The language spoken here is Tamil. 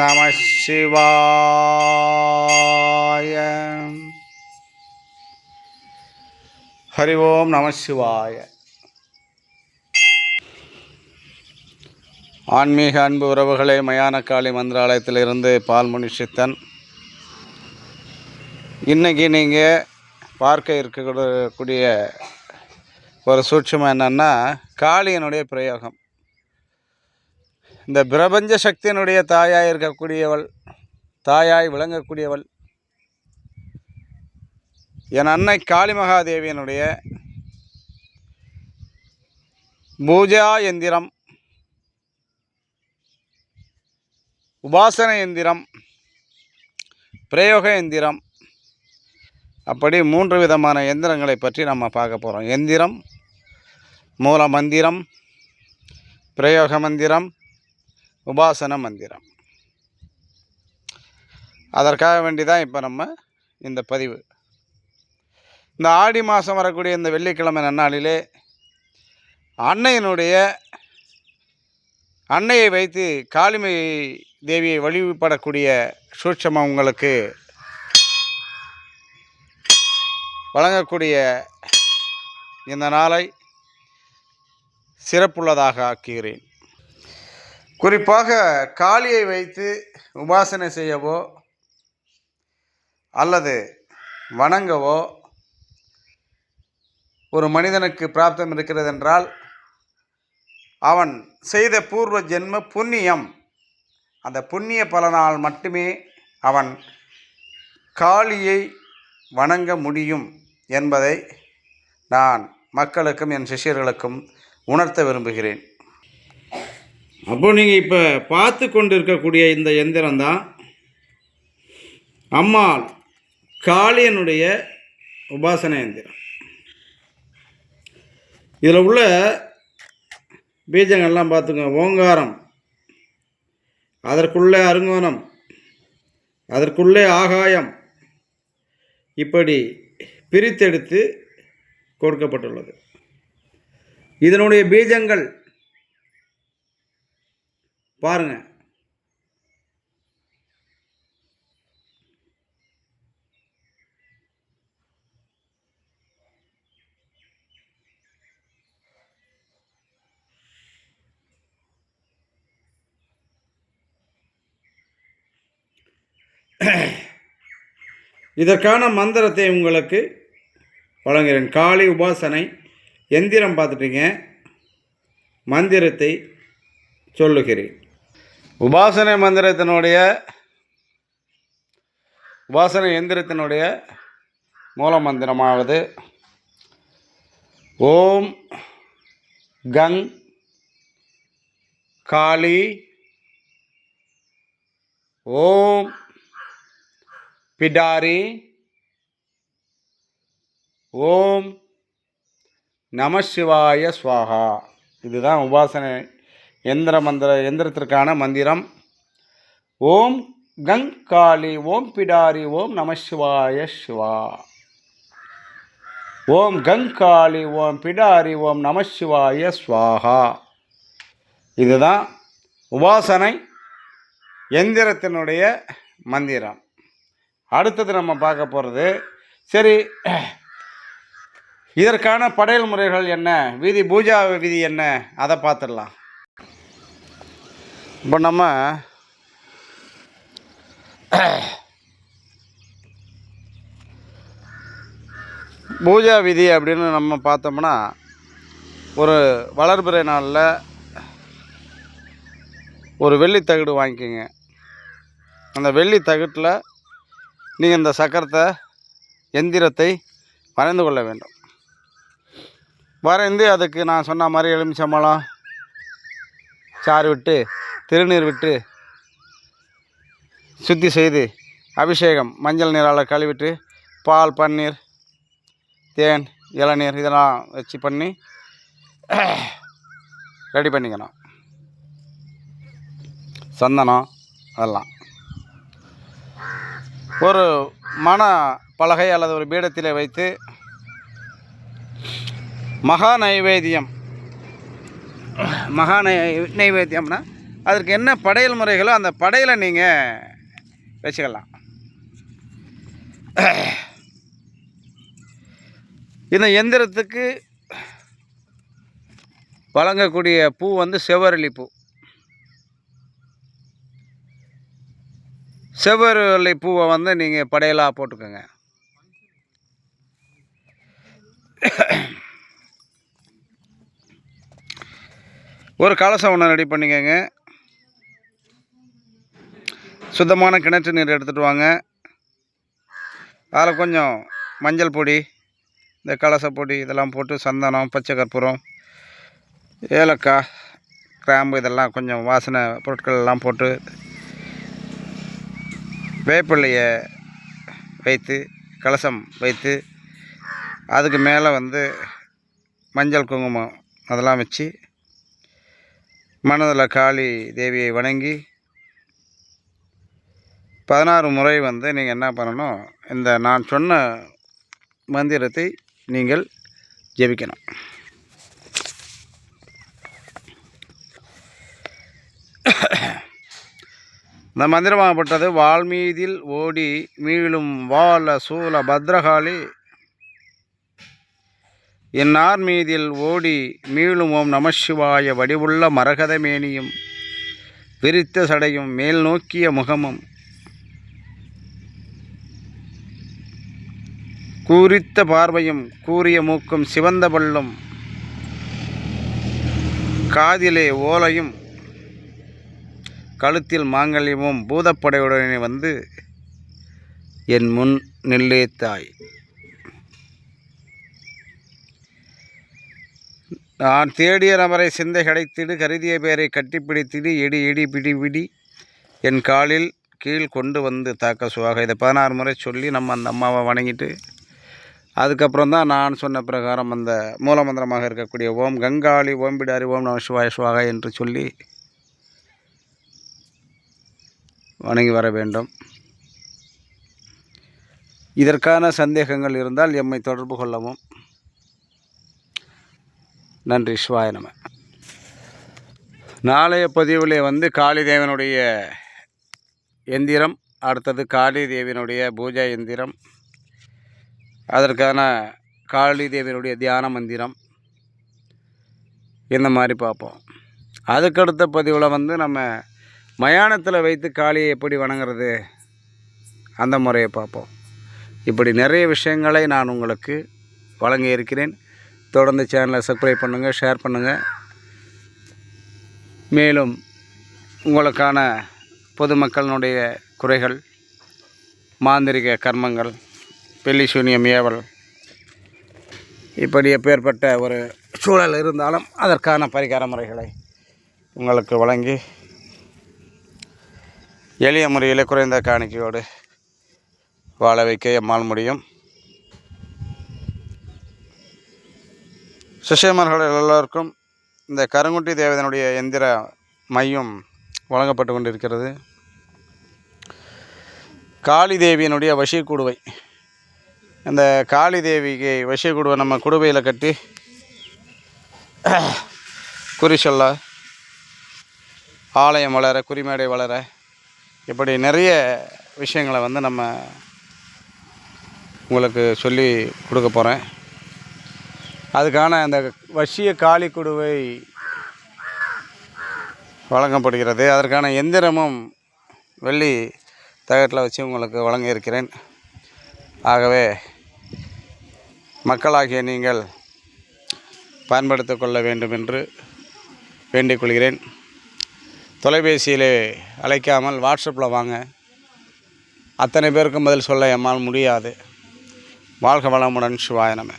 நம சிவாய ஹரி ஓம் நம சிவாய ஆன்மீக அன்பு உறவுகளே மயான காளி மந்திராலயத்திலிருந்து பால்முனி சித்தன் இன்றைக்கி நீங்கள் பார்க்க இருக்கக்கூடிய ஒரு சூட்சமாக என்னென்னா காளியனுடைய பிரயோகம். இந்த பிரபஞ்ச சக்தியினுடைய தாயாய் இருக்கக்கூடியவள் தாயாய் விளங்கக்கூடியவள் என் அன்னை காளி மகாதேவியனுடைய பூஜா எந்திரம் உபாசன எந்திரம் பிரயோக எந்திரம் அப்படி மூன்று விதமான எந்திரங்களை பற்றி நம்ம பார்க்க போகிறோம் எந்திரம் மூல மந்திரம் பிரயோக மந்திரம் உபாசன மந்திரம். அதற்காக வேண்டி தான் இப்போ நம்ம இந்த பதிவு. இந்த ஆடி மாதம் வரக்கூடிய இந்த வெள்ளிக்கிழமை நன்னாளிலே அன்னையினுடைய அன்னையை வைத்து காளிமை தேவியை வழிபடக்கூடிய சூட்சமம் உங்களுக்கு வழங்கக்கூடிய இந்த நாளை சிறப்புள்ளதாக ஆக்குகிறேன். குறிப்பாக காளியை வைத்து உபாசனை செய்யவோ அல்லது வணங்கவோ ஒரு மனிதனுக்கு பிராப்தம் இருக்கிறது என்றால் அவன் செய்த பூர்வ ஜென்ம புண்ணியம் அந்த புண்ணிய பலனால் மட்டுமே அவன் காளியை வணங்க முடியும் என்பதை நான் மக்களுக்கும் என் சிஷ்யர்களுக்கும் உணர்த்த விரும்புகிறேன். அப்போ நீங்கள் இப்போ பார்த்து கொண்டு இருக்கக்கூடிய இந்த எந்திரம் தான் அம்மாள் காளியனுடைய உபாசன எந்திரம். இதில் உள்ள பீஜங்கள்லாம் பார்த்துங்க ஓங்காரம் அதற்குள்ளே அருங்கோணம் அதற்குள்ளே ஆகாயம் இப்படி பிரித்தெடுத்து கொடுக்கப்பட்டுள்ளது. இதனுடைய பீஜங்கள் பாருங்க. இதற்கான மந்திரத்தை உங்களுக்கு வழங்குகிறேன். காளி உபாசனை எந்திரம் பார்த்துட்டீங்க. மந்திரத்தை சொல்லுகிறேன். உபாசனை மந்திரத்தினுடைய உபாசனை எந்திரத்தினுடைய மூல மந்திரமாவது ஓம் கங் காளி ஓம் பிடாரி ஓம் நமசிவாய ஸ்வாகா இதுதான் உபாசனை எந்திர மந்திர எந்திரத்திற்கான மந்திரம். ஓம் கங் காளி ஓம் பிடாரி ஓம் நமசிவாய சிவா. ஓம் கங் காளி ஓம் பிடாரி ஓம் நமசிவாய ஸ்வாகா இதுதான் உபாசனை எந்திரத்தினுடைய மந்திரம். அடுத்தது நம்ம பார்க்க போகிறது சரி இதற்கான படையல் முறைகள் என்ன வீதி பூஜா விதி என்ன அதை பார்த்துடலாம். இப்போ நம்ம பூஜா விதி அப்படின்னு நம்ம பார்த்தோம்னா ஒரு வளர்பிறை நாளில் ஒரு வெள்ளி தகடு வாங்கிக்கோங்க. அந்த வெள்ளி தகட்டில் நீங்கள் இந்த சக்கரத்தை எந்திரத்தை வரைந்து கொள்ள வேண்டும். வரைந்து அதுக்கு நான் சொன்ன மாதிரி எலுமிச்சம்பழம் சாறு விட்டு திருநீர் விட்டு சுத்தி செய்து அபிஷேகம் மஞ்சள் நீரால் கழுவிட்டு பால் பன்னீர் தேன் இளநீர் இதெல்லாம் வச்சு பண்ணி ரெடி பண்ணிக்கணும். சந்தனம் அதெல்லாம். ஒரு மன பலகை அல்லது ஒரு பீடத்தில் வைத்து மகா நைவேத்தியம். மகா நை நைவேத்தியம்னா அதற்கு என்ன படையல் முறைகளோ அந்த படையலை நீங்கள் வச்சுக்கலாம். இந்த எந்திரத்துக்கு வழங்கக்கூடிய பூ வந்து செவ்வரளி பூ செவ்வரளி பூவை வந்து நீங்கள் படையலாக போட்டுக்கோங்க. ஒரு கலசம் ஒன்று ரெடி பண்ணிக்கோங்க. சுத்தமான கிணற்று நீர் எடுத்துகிட்டு வாங்க. அதில் கொஞ்சம் மஞ்சள் பொடி இந்த கலசப்பொடி பொடி இதெல்லாம் போட்டு சந்தனம் பச்சை கற்பூரம் ஏலக்காய் கிராம்பு இதெல்லாம் கொஞ்சம் வாசனை பொருட்கள் எல்லாம் போட்டு வேப்பிள்ளையை வைத்து கலசம் வைத்து அதுக்கு மேலே வந்து மஞ்சள் குங்குமம் அதெல்லாம் வச்சு மனதில் காளி தேவியை வணங்கி பதினாறு முறை வந்து நீங்கள் என்ன பண்ணணும்? இந்த நான் சொன்ன மந்திரத்தை நீங்கள் ஜெபிக்கணும். இந்த மந்திரமாகப்பட்டது வால்மீதில் ஓடி மீளும் வால சூல பத்ரகாளி. இன்னார் மீதில் ஓடி மீளும் ஓம் நமசிவாய வடிவுள்ள மரகதமேனியும் விரித்த சடையும் மேல் நோக்கிய முகமும் கூரித்த பார்வையும் கூறிய மூக்கும் சிவந்த பல்லும். காதிலே ஓலையும் கழுத்தில் மாங்கல்யமும் பூதப்படையுடனே வந்து என் முன் நில்லே தாய். நான் தேடிய நபரை சிந்தை கிடைத்திடு கருதிய பேரை கட்டிப்பிடித்திடு இடி இடி பிடி பிடி என் காலில் கீழ் கொண்டு வந்து தாக்க சுவாக. இதை பதினாறு முறை சொல்லி நம்ம அந்த அம்மாவை வணங்கிட்டு அதுக்கப்புறம் தான் நான் சொன்ன பிரகாரம் அந்த மூலமந்திரமாக இருக்கக்கூடிய ஓம் கங்காளி ஓம் பிடாரி ஓம் நம சிவாய சுவாக என்று சொல்லி வணங்கி வர வேண்டும். இதற்கான சந்தேகங்கள் இருந்தால் எம்மை தொடர்பு கொள்ளவும். நன்றி சிவாய நம. நாளைய பதிவிலே வந்து காளி தேவனுடைய எந்திரம் அடுத்தது காளி தேவியினுடைய பூஜா எந்திரம். அதற்கான காளி தேவியினுடைய தியான மந்திரம். இந்த மாதிரி பார்ப்போம். அதுக்கடுத்த பதிவில் வந்து நம்ம மயானத்தில் வைத்து காளியை எப்படி வணங்குறது? அந்த முறையை பார்ப்போம். இப்படி நிறைய விஷயங்களை நான் உங்களுக்கு வழங்க இருக்கிறேன். தொடர்ந்து சேனலை சப்ஸ்கிரைப் பண்ணுங்கள் ஷேர் பண்ணுங்கள் மேலும் உங்களுக்கான பொதுமக்களினுடைய குறைகள் மாந்திரிக கர்மங்கள் பெல்லி சூனியம் ஏவல். இப்படி எப்பேற்பட்ட ஒரு சூழல் இருந்தாலும் அதற்கான பரிகார முறைகளை உங்களுக்கு வழங்கி எளிய முறையில் குறைந்த காணிக்கையோடு வாழ வைக்க எம்மால் முடியும். சிஷியமர்கள் எல்லோருக்கும் இந்த கருங்குட்டி தேவதனுடைய எந்திர மையம் வழங்கப்பட்டு கொண்டிருக்கிறது. காளி தேவியினுடைய வசி கூடுவை இந்த காளி தேவிக்கு வசி குடுவை நம்ம குடுவையில் கட்டி குறி சொல்ல ஆலயம் வளர குறிமேடை வளர இப்படி நிறைய விஷயங்களை வந்து நம்ம உங்களுக்கு சொல்லி கொடுக்க போகிறேன் அதுக்கான அந்த வசிய காளி குடுவை வழங்கப்படுகிறது. அதற்கான எந்திரமும் வெள்ளி தகட்டில் வச்சு உங்களுக்கு வழங்க இருக்கிறேன் ஆகவே மக்களாகிய நீங்கள் பயன்படுத்தி கொள்ள வேண்டும் என்று வேண்டிக் கொள்கிறேன். தொலைபேசியிலே அழைக்காமல் வாட்ஸ்அப்பில் வாங்க. அத்தனை பேருக்கும் பதில் சொல்ல எம்மால் முடியாது. வாழ்க வளமுடன் சிவாய நம.